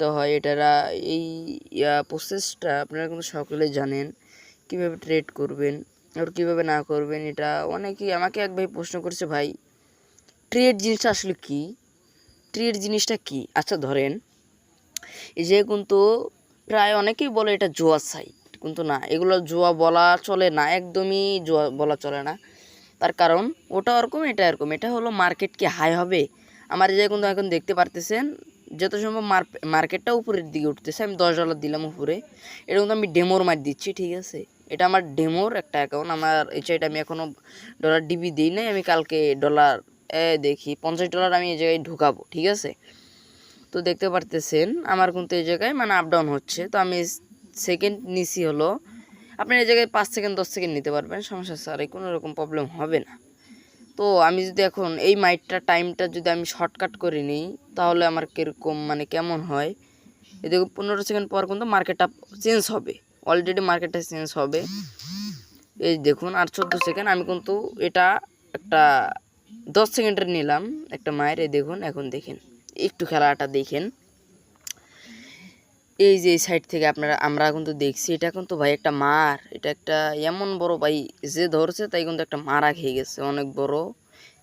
করতে হয় এটারা এই প্রসেসটা আপনারা কিন্তু সকলে জানেন। কীভাবে ট্রেড করবেন আর কীভাবে না করবেন এটা অনেকেই, আমাকে এক ভাই প্রশ্ন করছে, ভাই ট্রেড জিনিসটা আসলে কি? ট্রেড জিনিসটা কি? আচ্ছা ধরেন, এই যে কিন্তু প্রায় অনেকেই বলে এটা জোয়া সাইট কিন্তু না, এগুলো জোয়া বলা চলে না, একদমই জোয়া বলা চলে না। তার কারণ, ওটা ওরকম এটা এরকম এটা হলো মার্কেট কি হাই হবে? আমার যে কিন্তু এখন দেখতে পারতেছেন যত সম্ভব মার্কেটটা উপরের দিকে উঠতেছে, আমি দশ ডলার দিলাম উপরে। এটা কিন্তু আমি ডেমোর মার দিচ্ছি, ঠিক আছে? এটা আমার ডেমোর একটা অ্যাকাউন্ট আমার এই চাইটা আমি এখনও ডলার ডিবি দিই নাই, আমি কালকে ডলার দেখি, পঞ্চাশ ডলার আমি এই জায়গায় ঢুকাবো, ঠিক আছে? তো দেখতে পারতেছেন, আমার কিন্তু এই জায়গায় মানে আপ ডাউন হচ্ছে। তো আমি সেকেন্ড নিছি হলো, আপনি এই জায়গায় পাঁচ সেকেন্ড দশ সেকেন্ড নিতে পারবেন, সমস্যা স্যার কোনো রকম প্রবলেম হবে না। তো আমি যদি এখন এই মাইটটা, টাইমটা যদি আমি শর্টকাট করে নিই, তাহলে আমার কীরকম মানে কেমন হয়? এদিকে পনেরো সেকেন্ড পর কিন্তু মার্কেটটা চেঞ্জ হবে। অলরেডি মার্কেটটা চেঞ্জ হবে। এই দেখুন, আর চোদ্দ সেকেন্ড আমি কিন্তু এটা একটা দশ সেকেন্ডের নিলাম একটা মায়ের, এই দেখুন, এখন দেখেন। একটু খেলাটা দেখেন। এই যে এই সাইড থেকে আপনারা, আমরা কিন্তু দেখছি, এটা কিন্তু ভাই একটা মার, এটা একটা এমন বড় ভাই যে ধরছে তাই কিন্তু একটা মারা খেয়ে গেছে, অনেক বড়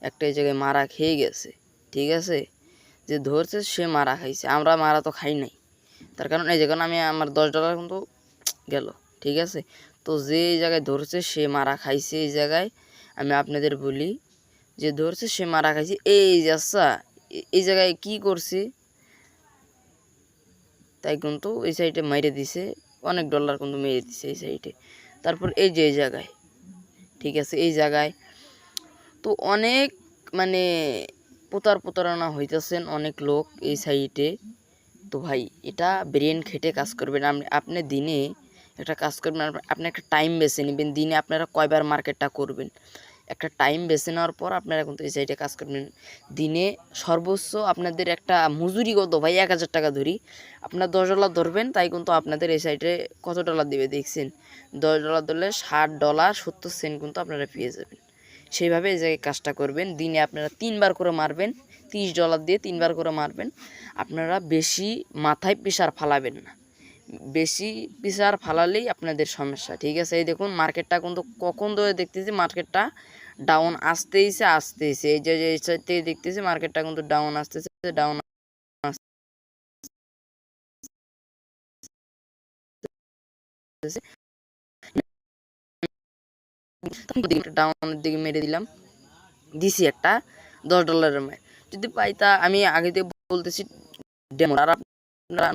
একটা এই জায়গায় মারা খেয়ে গেছে, ঠিক আছে? যে ধরছে সে মারা খাইছে, আমরা মারা তো খাই নাই। তার কারণ এই জায়গায় আমি আমার দশ ডলার কিন্তু গেল, ঠিক আছে? তো যে জায়গায় ধরছে সে মারা খাইছে, এই জায়গায় আমি আপনাদের বলি যে ধরছে সে মারা খাইছে, এই যে আচ্ছা এই জায়গায় কি করছে? তাই কিন্তু এই সাইডে মেরে দিছে, অনেক ডলার কিন্তু মেরে দিছে এই সাইডে তারপর এই যে এই জায়গায়, ঠিক আছে, এই জায়গায়। তো অনেক মানে প্রতার প্রতারণা হইতেছেন অনেক লোক এই সাইডে তো ভাই, এটা ব্রেন খেটে কাজ করবেন। আপনি আপনি দিনে একটা কাজ করবেন, আপনি একটা টাইম বেছে নেবেন। দিনে আপনারা কয়বার মার্কেটটা করবেন? একটা টাইম বেছে নেওয়ার পর আপনারা কিন্তু এই সাইডে কাজ করবেন। দিনে সর্বোচ্চ আপনাদের একটা মজুরি কত ভাই? এক হাজার টাকা ধরি। আপনার দশ ডলার ধরবেন, তাই কিন্তু আপনাদের এই সাইডে কত ডলার দেবে দেখছেন? দশ ডলার ধরলে ষাট ডলার সত্তর সেন্ট কিন্তু আপনারা পেয়ে যাবেন। সেইভাবে এই জায়গায় কাজটা করবেন। দিনে আপনারা তিনবার করে মারবেন, তিরিশ ডলার দিয়ে তিনবার করে মারবেন। আপনারা বেশি মাথায় প্রেশার ফালাবেন না। বেশি প্রেশার ফালালেই আপনাদের সমস্যা, ঠিক আছে? এই দেখুন মার্কেটটা কিন্তু কখন ধরে দেখতেছি মার্কেটটা ডাউন আসতেইছে আসতেইছে। এই যে এই সাইড থেকে দেখতেছি মার্কেটটা কিন্তু ডাউন আসতেছে ডাউন ডাউনের দিকে মেরে দিলাম, দিছি একটা দশ ডলারের মায়। যদি পাই তা আমি আগে থেকে বলতেছি ডেমো আর আপনারা